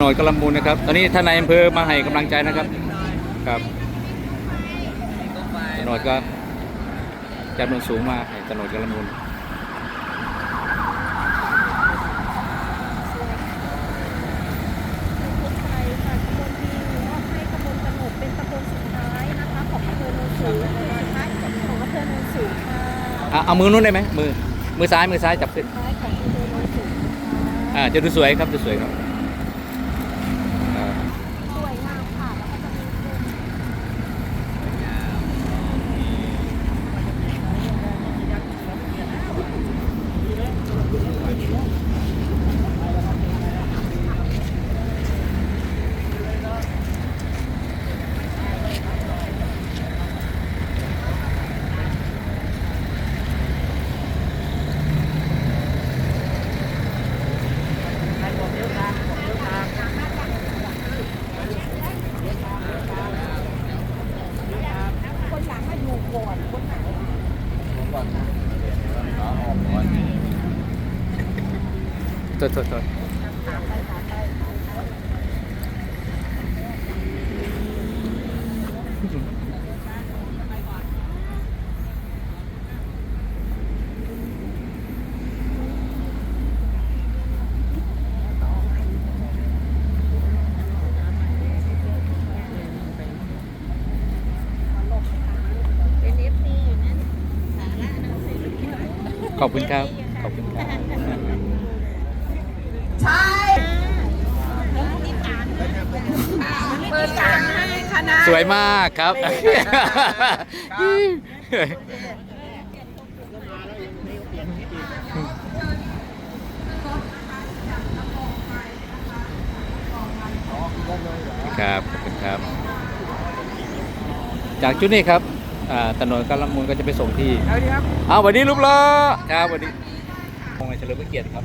หน่วยกำลังมูลนะครับ ตอนนี้ท่านนายอำเภอมาให้กำลังใจนะครับ ครับตำรวจก็จำนวนสูงมาให้ตำรวจกำลังมูลรถนดีมอบให้ตำบลกระหนกเป็นตำบลสุดท้ายนะคะของอำเภอโนนสูงเป็นสุดท้ายของอำเภอโนนสูงค่ะเอามือนู้นได้ไหมมือ มือซ้าย มือซ้ายจับขึ้นท้ายของอำเภอโนนสูงค่ะอ่าจะดูสวยครับจะสวยครับอ่า สวยงามค่ะแล้วก็จะมีเป็น คนหลังมาอยู่ก่อนคนหลั งโท ขอบคุณครับ ขอบคุณครับใช่เปิดทางให้คณะสวยมากครับ ครับขอบคุณครับ จากจุดนี้ครับ อ่าถนนกาลมูลก็จะไปส่งที่เอาดีครับเอาวันนี้รูปล้อครับวันนี้คงเฉลิมพระเกียรติครับ